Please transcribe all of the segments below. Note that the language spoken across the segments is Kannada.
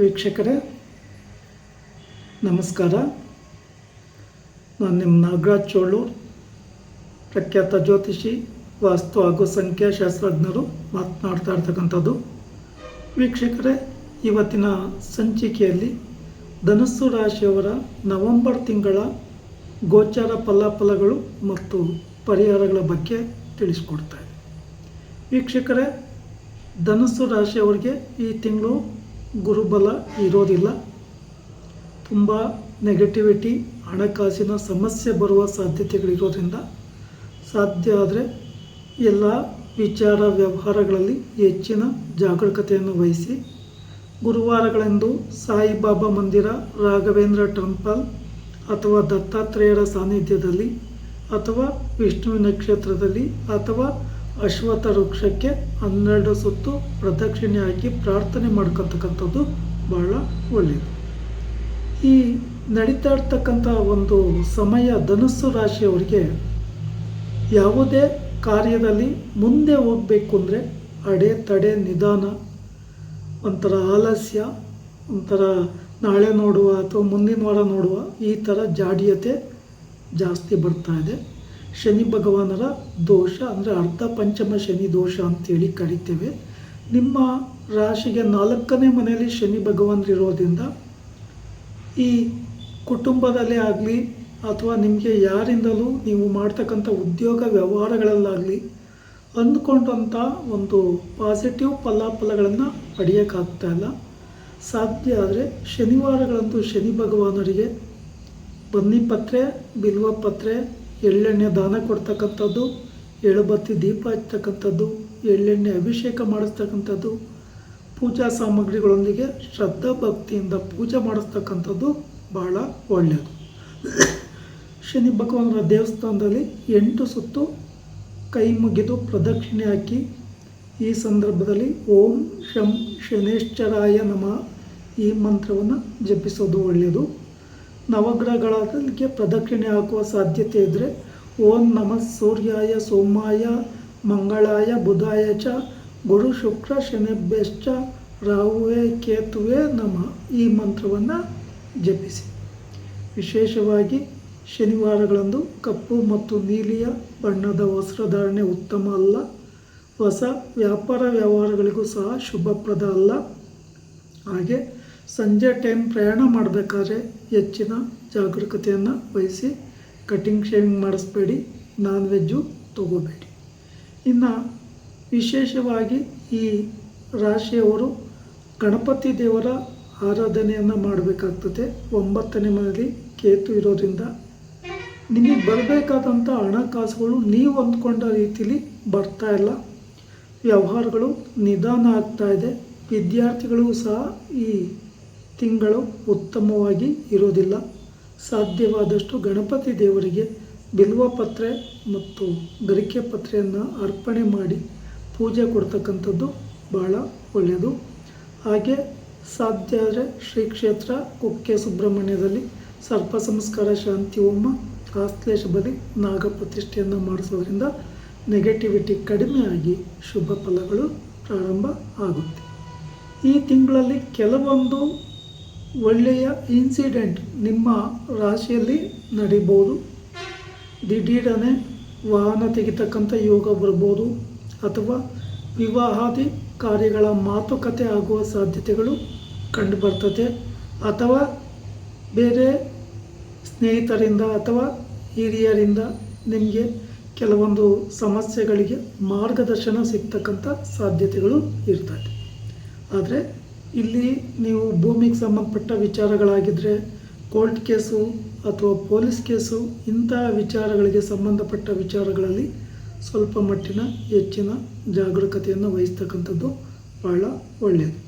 ವೀಕ್ಷಕರೇ, ನಮಸ್ಕಾರ. ನಾನು ನಿಮ್ಮ ನಾಗರಾಜ್ ಚೋಳೂರ್ ಪ್ರಖ್ಯಾತ ಜ್ಯೋತಿಷಿ, ವಾಸ್ತು ಹಾಗೂ ಸಂಖ್ಯಾಶಾಸ್ತ್ರಜ್ಞರು ಮಾತನಾಡ್ತಾ ಇರ್ತಕ್ಕಂಥದ್ದು. ವೀಕ್ಷಕರೇ, ಇವತ್ತಿನ ಸಂಚಿಕೆಯಲ್ಲಿ ಧನಸ್ಸು ರಾಶಿಯವರ ನವೆಂಬರ್ ತಿಂಗಳ ಗೋಚಾರ ಫಲಾಫಲಗಳು ಮತ್ತು ಪರಿಹಾರಗಳ ಬಗ್ಗೆ ತಿಳಿಸ್ಕೊಡ್ತಾ ಇದ್ದೀನಿ ವೀಕ್ಷಕರೇ, ಧನಸ್ಸು ರಾಶಿಯವರಿಗೆ ಈ ತಿಂಗಳು ಗುರುಬಲ ಇರೋದಿಲ್ಲ. ತುಂಬ ನೆಗೆಟಿವಿಟಿ ಹಣಕಾಸಿನ ಸಮಸ್ಯೆ ಬರುವ ಸಾಧ್ಯತೆಗಳಿರೋದ್ರಿಂದ ಸಾಧ್ಯ ಆದರೆ ಎಲ್ಲ ವಿಚಾರ ವ್ಯವಹಾರಗಳಲ್ಲಿ ಹೆಚ್ಚಿನ ಜಾಗರೂಕತೆಯನ್ನು ವಹಿಸಿ ಗುರುವಾರಗಳೆಂದು ಸಾಯಿಬಾಬಾ ಮಂದಿರ, ರಾಘವೇಂದ್ರ ಟೆಂಪಲ್ ಅಥವಾ ದತ್ತಾತ್ರೇಯರ ಸಾನ್ನಿಧ್ಯದಲ್ಲಿ ಅಥವಾ ವಿಷ್ಣುವಿನ ಕ್ಷೇತ್ರದಲ್ಲಿ ಅಥವಾ ಅಶ್ವತ್ಥ ವೃಕ್ಷಕ್ಕೆ ಹನ್ನೆರಡು ಸುತ್ತು ಪ್ರದಕ್ಷಿಣೆ ಹಾಕಿ ಪ್ರಾರ್ಥನೆ ಮಾಡ್ಕೊತಕ್ಕಂಥದ್ದು ಬಹಳ ಒಳ್ಳೆಯದು. ಈ ನಡೀತಾ ಇರ್ತಕ್ಕಂಥ ಒಂದು ಸಮಯ ಧನುಸ್ಸು ರಾಶಿಯವರಿಗೆ ಯಾವುದೇ ಕಾರ್ಯದಲ್ಲಿ ಮುಂದೆ ಹೋಗಬೇಕು ಅಂದರೆ ಅಡೆ ತಡೆ ನಿಧಾನ, ಒಂಥರ ಆಲಸ್ಯ, ಒಂಥರ ನಾಳೆ ನೋಡುವ ಅಥವಾ ಮುಂದಿನ ವಾರ ನೋಡುವ ಈ ಥರ ಜಾಡಿಯತೆ ಜಾಸ್ತಿ ಬರ್ತಾ ಇದೆ. ಶನಿ ಭಗವಾನರ ದೋಷ, ಅಂದರೆ ಅರ್ಧ ಪಂಚಮ ಶನಿ ದೋಷ ಅಂತೇಳಿ ಕರಿತೇವೆ. ನಿಮ್ಮ ರಾಶಿಗೆ ನಾಲ್ಕನೇ ಮನೆಯಲ್ಲಿ ಶನಿ ಭಗವಾನರಿರೋದ್ರಿಂದ ಈ ಕುಟುಂಬದಲ್ಲೇ ಆಗಲಿ ಅಥವಾ ನಿಮಗೆ ಯಾರಿಂದಲೂ ನೀವು ಮಾಡ್ತಕ್ಕಂಥ ಉದ್ಯೋಗ ವ್ಯವಹಾರಗಳಲ್ಲಾಗಲಿ ಅಂದ್ಕೊಂಡಂಥ ಒಂದು ಪಾಸಿಟಿವ್ ಫಲಾಫಲಗಳನ್ನು ಪಡೆಯೋಕ್ಕಾಗ್ತಾ ಇಲ್ಲ. ಸಾಧ್ಯ ಆದರೆ ಶನಿವಾರಗಳಂದು ಶನಿ ಭಗವಾನರಿಗೆ ಬನ್ನಿಪತ್ರೆ ಬಿಲ್ವಪತ್ರೆ ಎಳ್ಳೆಣ್ಣೆ ದಾನ ಕೊಡ್ತಕ್ಕಂಥದ್ದು, ಎಳುಬತ್ತಿ ದೀಪ ಹಚ್ತಕ್ಕಂಥದ್ದು ಎಳ್ಳೆಣ್ಣೆ ಅಭಿಷೇಕ ಮಾಡಿಸ್ತಕ್ಕಂಥದ್ದು, ಪೂಜಾ ಸಾಮಗ್ರಿಗಳೊಂದಿಗೆ ಶ್ರದ್ಧಾ ಭಕ್ತಿಯಿಂದ ಪೂಜೆ ಮಾಡಿಸ್ತಕ್ಕಂಥದ್ದು ಬಹಳ ಒಳ್ಳೆಯದು. ಶನಿ ಭಗವಾನರ ದೇವಸ್ಥಾನದಲ್ಲಿ ಎಂಟು ಸುತ್ತು ಕೈ ಮುಗಿದು ಪ್ರದಕ್ಷಿಣೆ ಹಾಕಿ ಈ ಸಂದರ್ಭದಲ್ಲಿ ಓಂ ಶಂ ಶನೇಶ್ವರಾಯ ನಮಃ ಈ ಮಂತ್ರವನ್ನು ಜಪಿಸೋದು ಒಳ್ಳೆಯದು. ನವಗ್ರಹಗಳಿಗೆ ಪ್ರದಕ್ಷಿಣೆ ಹಾಕುವ ಸಾಧ್ಯತೆ ಇದ್ದರೆ ಓಂ ನಮಃ ಸೂರ್ಯಾಯ ಸೋಮಾಯ, ಮಂಗಳಾಯ, ಬುಧಾಯ ಚ, ಗುರು ಶುಕ್ರ ಶನಿಭ್ಯಶ್ಚ ರಾಹುವೆ, ಕೇತುವೆ ನಮ ಈ ಮಂತ್ರವನ್ನು ಜಪಿಸಿ. ವಿಶೇಷವಾಗಿ ಶನಿವಾರಗಳಂದು ಕಪ್ಪು ಮತ್ತು ನೀಲಿಯ ಬಣ್ಣದ ವಸ್ತ್ರಧಾರಣೆ ಉತ್ತಮ ಅಲ್ಲ. ಹೊಸ ವ್ಯಾಪಾರ ವ್ಯವಹಾರಗಳಿಗೂ ಸಹ ಶುಭಪ್ರದ ಅಲ್ಲ. ಹಾಗೆ ಸಂಜೆ ಟೈಮ್ ಪ್ರಯಾಣ ಮಾಡಬೇಕಾದ್ರೆ ಹೆಚ್ಚಿನ ಜಾಗರೂಕತೆಯನ್ನು ವಹಿಸಿ ಕಟಿಂಗ್ ಶೇವಿಂಗ್ ಮಾಡಿಸ್ಬೇಡಿ ನಾನ್ ವೆಜ್ಜು ತಗೋಬೇಡಿ. ಇನ್ನು ವಿಶೇಷವಾಗಿ ಈ ರಾಶಿಯವರು ಗಣಪತಿ ದೇವರ ಆರಾಧನೆಯನ್ನು ಮಾಡಬೇಕಾಗ್ತದೆ. ಒಂಬತ್ತನೇ ಮನೆಯಲ್ಲಿ ಕೇತು ಇರೋದ್ರಿಂದ ನಿಮಗೆ ಬರಬೇಕಾದಂಥ ಹಣಕಾಸುಗಳು ನೀವು ಅಂದ್ಕೊಂಡ ರೀತಿಲಿ ಬರ್ತಾ ಇಲ್ಲ. ವ್ಯವಹಾರಗಳು ನಿಧಾನ ಆಗ್ತಾ ಇದೆ. ವಿದ್ಯಾರ್ಥಿಗಳಿಗೂ ಸಹ ಈ ತಿಂಗಳು ಉತ್ತಮವಾಗಿ ಇರೋದಿಲ್ಲ ಸಾಧ್ಯವಾದಷ್ಟು ಗಣಪತಿ ದೇವರಿಗೆ ಬಿಲ್ವಪತ್ರೆ ಮತ್ತು ಗರಿಕೆ ಪತ್ರೆಯನ್ನು ಅರ್ಪಣೆ ಮಾಡಿ ಪೂಜೆ ಕೊಡ್ತಕ್ಕಂಥದ್ದು ಬಹಳ ಒಳ್ಳೆಯದು. ಹಾಗೆ ಸಾಧ್ಯ ಆದರೆ ಶ್ರೀ ಕ್ಷೇತ್ರ ಕುಕ್ಕೆ ಸುಬ್ರಹ್ಮಣ್ಯದಲ್ಲಿ ಸರ್ಪ ಸಂಸ್ಕಾರ ಶಾಂತಿ ಹೋಮ ಆಶ್ಲೇಷ ಬಲಿ, ನಾಗ ಪ್ರತಿಷ್ಠೆಯನ್ನು ಮಾಡಿಸೋದ್ರಿಂದ ನೆಗೆಟಿವಿಟಿ ಕಡಿಮೆಯಾಗಿ ಶುಭ ಫಲಗಳು ಪ್ರಾರಂಭ ಆಗುತ್ತೆ. ಈ ತಿಂಗಳಲ್ಲಿ ಕೆಲವೊಂದು ಒಳ್ಳೆಯ ಇನ್ಸಿಡೆಂಟ್ ನಿಮ್ಮ ರಾಶಿಯಲ್ಲಿ ನಡಿಬೋದು ದಿಢೀರನೆ ವಾಹನ ತೆಗಿತಕ್ಕಂಥ ಯೋಗ ಬರ್ಬೋದು ಅಥವಾ ವಿವಾಹಾದಿ ಕಾರ್ಯಗಳ ಮಾತುಕತೆ ಆಗುವ ಸಾಧ್ಯತೆಗಳು ಕಂಡುಬರ್ತದೆ. ಅಥವಾ ಬೇರೆ ಸ್ನೇಹಿತರಿಂದ ಅಥವಾ ಹಿರಿಯರಿಂದ ನಿಮಗೆ ಕೆಲವೊಂದು ಸಮಸ್ಯೆಗಳಿಗೆ ಮಾರ್ಗದರ್ಶನ ಸಿಗ್ತಕ್ಕಂಥ ಸಾಧ್ಯತೆಗಳು ಇರ್ತದೆ. ಆದರೆ ಇಲ್ಲಿ ನೀವು ಭೂಮಿಗೆ ಸಂಬಂಧಪಟ್ಟ ವಿಚಾರಗಳಾಗಿದ್ದರೆ ಕೋರ್ಟ್ ಕೇಸು ಅಥವಾ ಪೊಲೀಸ್ ಕೇಸು ಇಂತಹ ವಿಚಾರಗಳಿಗೆ ಸಂಬಂಧಪಟ್ಟ ವಿಚಾರಗಳಲ್ಲಿ ಸ್ವಲ್ಪ ಮಟ್ಟಿನ ಹೆಚ್ಚಿನ ಜಾಗರೂಕತೆಯನ್ನು ವಹಿಸ್ತಕ್ಕಂಥದ್ದು ಬಹಳ ಒಳ್ಳೆಯದು.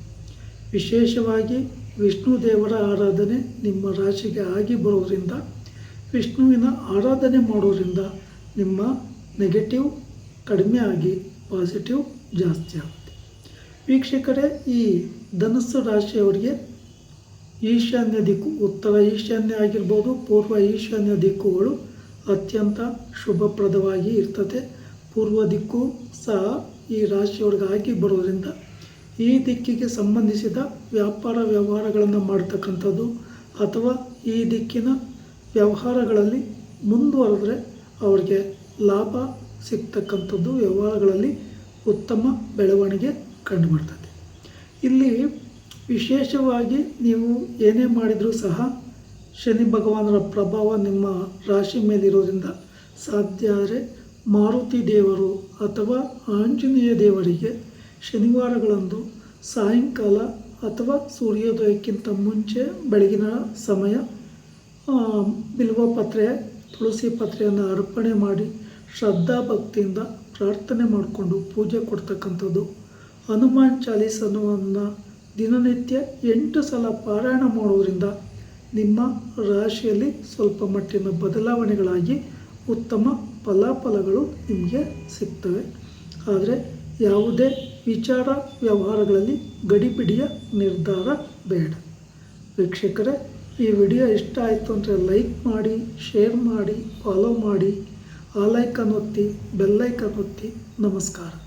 ವಿಶೇಷವಾಗಿ ವಿಷ್ಣು ದೇವರ ಆರಾಧನೆ ನಿಮ್ಮ ರಾಶಿಗೆ ಆಗಿ ಬರೋದರಿಂದ, ವಿಷ್ಣುವಿನ ಆರಾಧನೆ ಮಾಡೋದ್ರಿಂದ ನಿಮ್ಮ ನೆಗೆಟಿವ್ ಕಡಿಮೆ ಆಗಿ ಪಾಸಿಟಿವ್ ಜಾಸ್ತಿ ಆಗುತ್ತೆ. ವೀಕ್ಷಕರೇ, ಈ ಧನುಸ್ಸು ರಾಶಿಯವರಿಗೆ ಈಶಾನ್ಯ ದಿಕ್ಕು, ಉತ್ತರ ಈಶಾನ್ಯ ಆಗಿರ್ಬೋದು, ಪೂರ್ವ ಈಶಾನ್ಯ ದಿಕ್ಕುಗಳು ಅತ್ಯಂತ ಶುಭಪ್ರದವಾಗಿ ಇರ್ತದೆ. ಪೂರ್ವ ದಿಕ್ಕು ಸಹ ಈ ರಾಶಿಯವ್ರಿಗೆ ಆಗಿ ಬರೋದ್ರಿಂದ ಈ ದಿಕ್ಕಿಗೆ ಸಂಬಂಧಿಸಿದ ವ್ಯಾಪಾರ ವ್ಯವಹಾರಗಳನ್ನು ಮಾಡ್ತಕ್ಕಂಥದ್ದು ಅಥವಾ ಈ ದಿಕ್ಕಿನ ವ್ಯವಹಾರಗಳಲ್ಲಿ ಮುಂದುವರೆದ್ರೆ ಅವ್ರಿಗೆ ಲಾಭ ಸಿಗ್ತಕ್ಕಂಥದ್ದು ವ್ಯವಹಾರಗಳಲ್ಲಿ ಉತ್ತಮ ಬೆಳವಣಿಗೆ ಕಂಡುಬರ್ತದೆ. ಇಲ್ಲಿ ವಿಶೇಷವಾಗಿ ನೀವು ಏನೇ ಮಾಡಿದರೂ ಸಹ ಶನಿ ಭಗವಾನರ ಪ್ರಭಾವ ನಿಮ್ಮ ರಾಶಿ ಮೇಲಿರೋದ್ರಿಂದ ಸಾಧ್ಯ ಆದರೆ ಮಾರುತಿ ದೇವರು ಅಥವಾ ಆಂಜನೇಯ ದೇವರಿಗೆ ಶನಿವಾರಗಳಂದು ಸಾಯಂಕಾಲ ಅಥವಾ ಸೂರ್ಯೋದಯಕ್ಕಿಂತ ಮುಂಚೆ ಬೆಳಗಿನ ಸಮಯ ಬಿಲ್ವ ಪತ್ರೆ, ತುಳಸಿ ಪತ್ರೆಯನ್ನು ಅರ್ಪಣೆ ಮಾಡಿ ಶ್ರದ್ಧಾ ಭಕ್ತಿಯಿಂದ ಪ್ರಾರ್ಥನೆ ಮಾಡಿಕೊಂಡು ಪೂಜೆ ಕೊಡ್ತಕ್ಕಂಥದ್ದು ಹನುಮಾನ್ ಚಾಲೀಸನವನ್ನು ದಿನನಿತ್ಯ ಎಂಟು ಸಲ ಪಾರಾಯಣ ಮಾಡುವುದರಿಂದ ನಿಮ್ಮ ರಾಶಿಯಲ್ಲಿ ಸ್ವಲ್ಪ ಮಟ್ಟಿನ ಬದಲಾವಣೆಗಳಾಗಿ ಉತ್ತಮ ಫಲಾಫಲಗಳು ನಿಮಗೆ ಸಿಗ್ತವೆ. ಆದರೆ ಯಾವುದೇ ವಿಚಾರ ವ್ಯವಹಾರಗಳಲ್ಲಿ ಗಡಿಬಿಡಿಯ ನಿರ್ಧಾರ ಬೇಡ. ವೀಕ್ಷಕರೇ, ಈ ವಿಡಿಯೋ ಇಷ್ಟ ಆಯಿತು ಅಂದರೆ ಲೈಕ್ ಮಾಡಿ, ಶೇರ್ ಮಾಡಿ, ಫಾಲೋ ಮಾಡಿ, ಆ ಲೈಕನ್ ಒತ್ತಿ ಬೆಲ್ಲೈಕನ್ ಒತ್ತಿ. ನಮಸ್ಕಾರ.